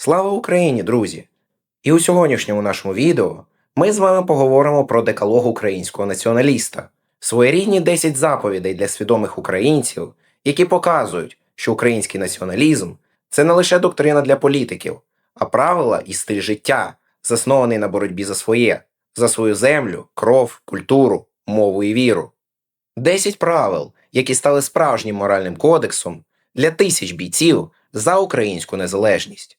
Слава Україні, друзі! І у сьогоднішньому нашому відео ми з вами поговоримо про декалог українського націоналіста, своєрідні 10 заповідей для свідомих українців, які показують, що український націоналізм це не лише доктрина для політиків, а правила і стиль життя, заснований на боротьбі за своє, за свою землю, кров, культуру, мову і віру. 10 правил, які стали справжнім моральним кодексом для тисяч бійців за українську незалежність.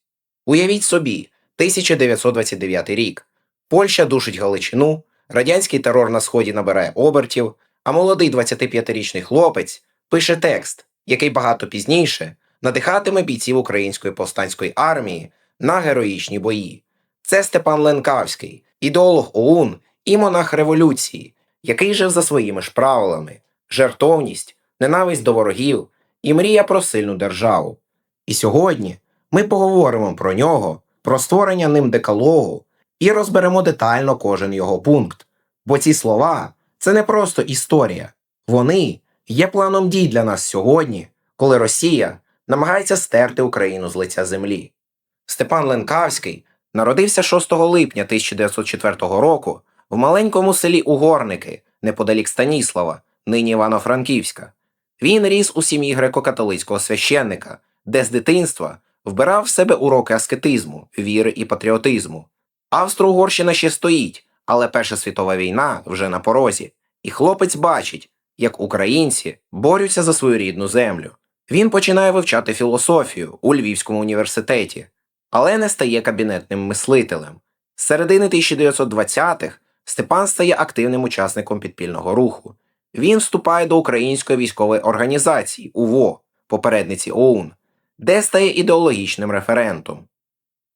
Уявіть собі, 1929 рік. Польща душить Галичину, радянський терор на сході набирає обертів, а молодий 25-річний хлопець пише текст, який багато пізніше надихатиме бійців української повстанської армії на героїчні бої. Це Степан Ленкавський, ідеолог ОУН і монах революції, який жив за своїми ж правилами, жертовність, ненависть до ворогів і мрія про сильну державу. І сьогодні ми поговоримо про нього, про створення ним декалогу і розберемо детально кожен його пункт. Бо ці слова це не просто історія, вони є планом дій для нас сьогодні, коли Росія намагається стерти Україну з лиця землі. Степан Ленкавський народився 6 липня 1904 року в маленькому селі Угорники, неподалік Станіслава, нині Івано-Франківська. Він ріс у сім'ї греко-католицького священника, де з дитинства вбирав в себе уроки аскетизму, віри і патріотизму. Австро-Угорщина ще стоїть, але Перша світова війна вже на порозі, і хлопець бачить, як українці борються за свою рідну землю. Він починає вивчати філософію у Львівському університеті, але не стає кабінетним мислителем. З середини 1920-х Степан стає активним учасником підпільного руху. Він вступає до Української військової організації УВО, попередниці ОУН, де стає ідеологічним референтом.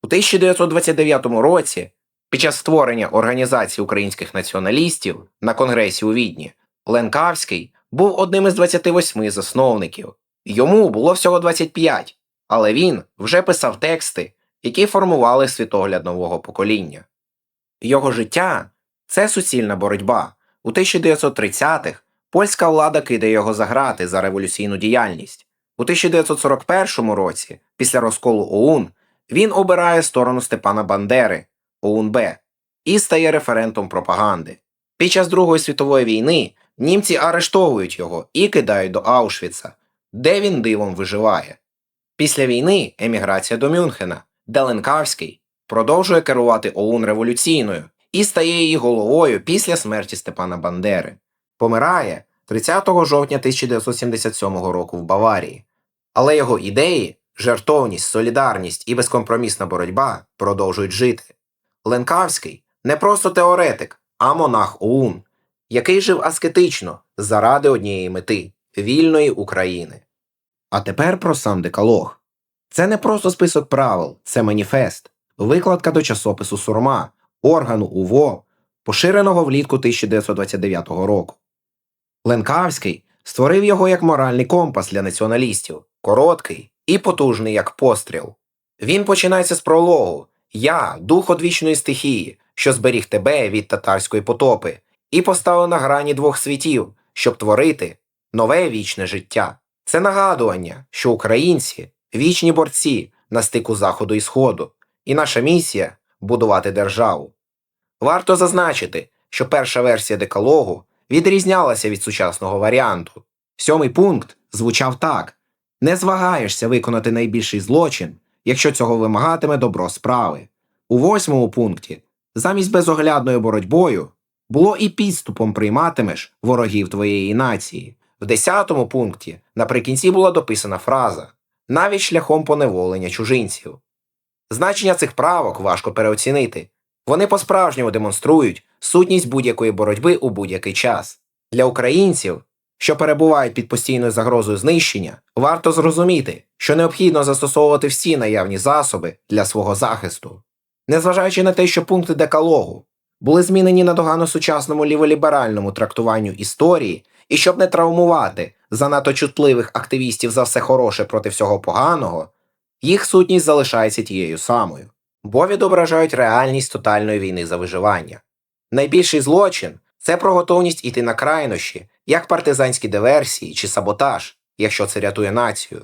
У 1929 році, під час створення Організації українських націоналістів на Конгресі у Відні, Ленкавський був одним із 28 засновників. Йому було всього 25, але він вже писав тексти, які формували світогляд нового покоління. Його життя це суцільна боротьба. У 1930-х польська влада кидає його за грати за революційну діяльність. У 1941 році, після розколу ОУН, він обирає сторону Степана Бандери ОУН-Б і стає референтом пропаганди. Під час Другої світової війни німці арештовують його і кидають до Аушвіца, де він дивом виживає. Після війни еміграція до Мюнхена, де Ленкавський продовжує керувати ОУН революційною і стає її головою після смерті Степана Бандери. Помирає 30 жовтня 1977 року в Баварії. Але його ідеї, жертовність, солідарність і безкомпромісна боротьба продовжують жити. Ленкавський не просто теоретик, а монах ОУН, який жив аскетично заради однієї мети вільної України. А тепер про сам декалог. Це не просто список правил, це маніфест, викладка до часопису Сурма, органу УВО, поширеного влітку 1929 року. Ленкавський створив його як моральний компас для націоналістів, короткий і потужний як постріл. Він починається з прологу Я, дух одвічної стихії, що зберіг тебе від татарської потопи, і поставив на грані двох світів, щоб творити нове вічне життя. Це нагадування, що українці вічні борці на стику Заходу і Сходу, і наша місія будувати державу. Варто зазначити, що перша версія декалогу відрізнялася від сучасного варіанту. Сьомий пункт звучав так не звагаєшся виконати найбільший злочин, якщо цього вимагатиме добро справи. У восьмому пункті замість безоглядною боротьбою було і підступом прийматимеш ворогів твоєї нації. В десятому пункті наприкінці була дописана фраза навіть шляхом поневолення чужинців. Значення цих правок важко переоцінити. Вони по-справжньому демонструють сутність будь-якої боротьби у будь-який час. Для українців, що перебувають під постійною загрозою знищення, варто зрозуміти, що необхідно застосовувати всі наявні засоби для свого захисту. Незважаючи на те, що пункти декалогу були змінені на сучасному ліволіберальному трактуванню історії, і щоб не травмувати занадто чутливих активістів за все хороше проти всього поганого, їх сутність залишається тією самою, бо відображають реальність тотальної війни за виживання. Найбільший злочин це про готовність іти на крайнощі, як партизанські диверсії чи саботаж, якщо це рятує націю.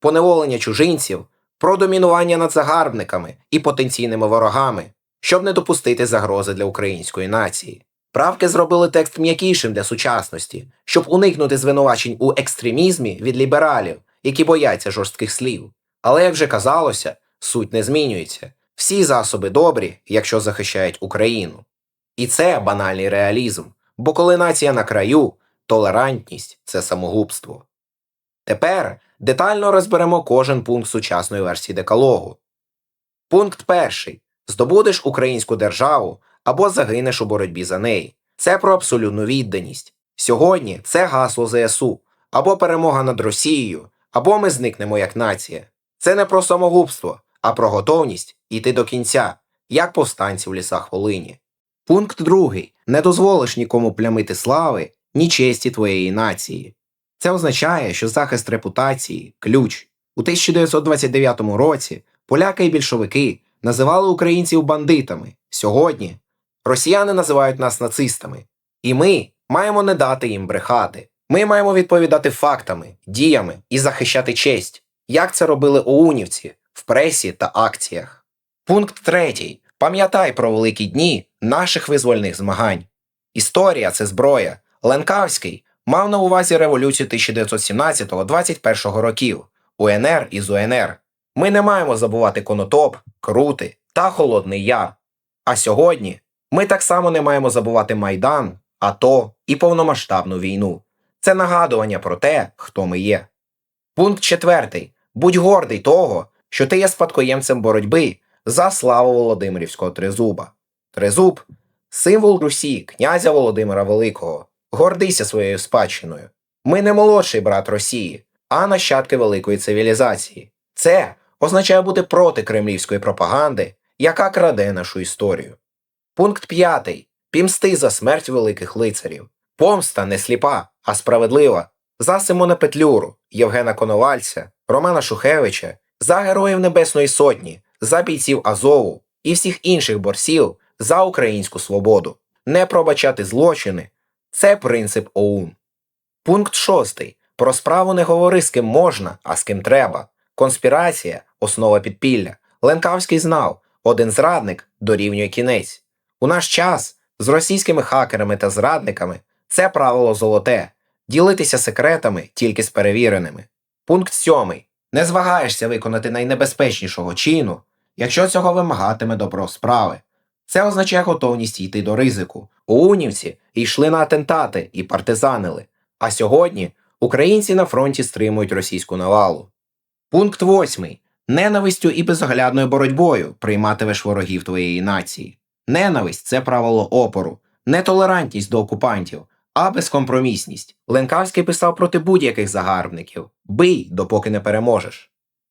Поневолення чужинців про домінування над загарбниками і потенційними ворогами, щоб не допустити загрози для української нації. Правки зробили текст м'якішим для сучасності, щоб уникнути звинувачень у екстремізмі від лібералів, які бояться жорстких слів. Але, як вже казалося, суть не змінюється. Всі засоби добрі, якщо захищають Україну. І це банальний реалізм, бо коли нація на краю, толерантність це самогубство. Тепер детально розберемо кожен пункт сучасної версії декалогу. Пункт перший. Здобудеш українську державу або загинеш у боротьбі за неї. Це про абсолютну відданість. Сьогодні це гасло ЗСУ або перемога над Росією, або ми зникнемо як нація. Це не про самогубство, а про готовність іти до кінця, як повстанці в лісах Волині. Пункт другий. Не дозволиш нікому плямити слави, ні честі твоєї нації. Це означає, що захист репутації ключ. У 1929 році поляки і більшовики називали українців бандитами. Сьогодні росіяни називають нас нацистами. І ми маємо не дати їм брехати. Ми маємо відповідати фактами, діями і захищати честь, як це робили оунівці в пресі та акціях. Пункт третій. Пам'ятай про великі дні наших визвольних змагань. Історія це зброя. Ленкавський мав на увазі революцію 1917-21 років УНР і ЗУНР. Ми не маємо забувати Конотоп, Крути та Холодний Яр. А сьогодні ми так само не маємо забувати Майдан, АТО і повномасштабну війну. Це нагадування про те, хто ми є. Пункт четвертий. Будь гордий того, що ти є спадкоємцем боротьби за славу Володимирівського тризуба. Тризуб символ Русі, князя Володимира Великого. Гордися своєю спадщиною. Ми не молодший брат Росії, а нащадки великої цивілізації. Це означає бути проти кремлівської пропаганди, яка краде нашу історію. Пункт п'ятий. Пімсти за смерть великих лицарів. Помста не сліпа, а справедлива. За Симона Петлюру, Євгена Коновальця, Романа Шухевича, за героїв Небесної Сотні, за бійців Азову і всіх інших борців за українську свободу. Не пробачати злочини це принцип ОУН. Пункт шостий. Про справу не говори з ким можна, а з ким треба. Конспірація основа підпілля. Ленкавський знав, один зрадник дорівнює кінець. У наш час з російськими хакерами та зрадниками це правило золоте ділитися секретами тільки з перевіреними. Пункт сьомий. Не звагаєшся виконати найнебезпечнішого чину, якщо цього вимагатиме добро справи. Це означає готовність йти до ризику. Оунівці йшли на атентати і партизанили. А сьогодні українці на фронті стримують російську навалу. Пункт восьмий. Ненавистю і безоглядною боротьбою прийматимеш ворогів твоєї нації. Ненависть це правило опору, нетолерантність до окупантів, а безкомпромісність. Ленкавський писав проти будь-яких загарбників бий, допоки не переможеш.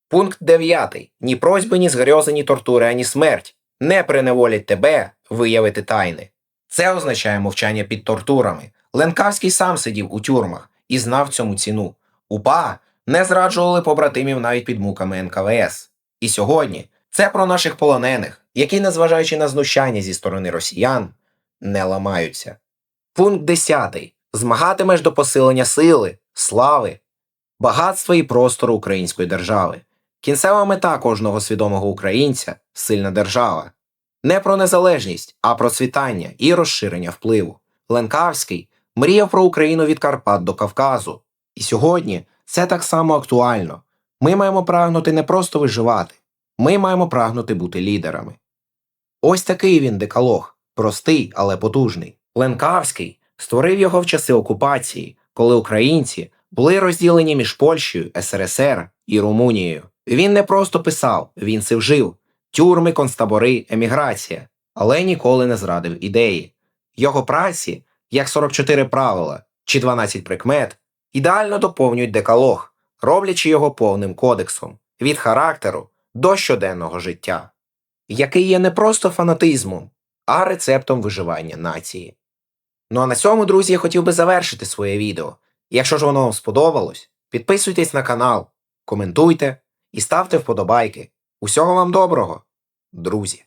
Пункт 9. Ні просьби, ні згрьози, ні тортури, ані смерть не приневолять тебе виявити тайни. Це означає мовчання під тортурами. Ленкавський сам сидів у тюрмах і знав цьому ціну. УПА не зраджували побратимів навіть під муками НКВС. І сьогодні це про наших полонених, які, незважаючи на знущання зі сторони росіян, не ламаються. Пункт 10. Змагатимеш до посилення сили, слави, багатства і простору української держави. Кінцева мета кожного свідомого українця сильна держава. Не про незалежність, а про цвітання і розширення впливу. Ленкавський мріяв про Україну від Карпат до Кавказу. І сьогодні це так само актуально. Ми маємо прагнути не просто виживати, ми маємо прагнути бути лідерами. Ось такий він декалог, простий, але потужний. Ленкавський створив його в часи окупації, коли українці були розділені між Польщею, СРСР і Румунією. Він не просто писав, він це вжив тюрми, концтабори, еміграція, але ніколи не зрадив ідеї. Його праці, як 44 правила чи 12 прикмет, ідеально доповнюють декалог, роблячи його повним кодексом від характеру до щоденного життя, який є не просто фанатизмом, а рецептом виживання нації. Ну а на цьому, друзі, я хотів би завершити своє відео. Якщо ж воно вам сподобалось, підписуйтесь на канал, коментуйте і ставте вподобайки. Усього вам доброго, друзі!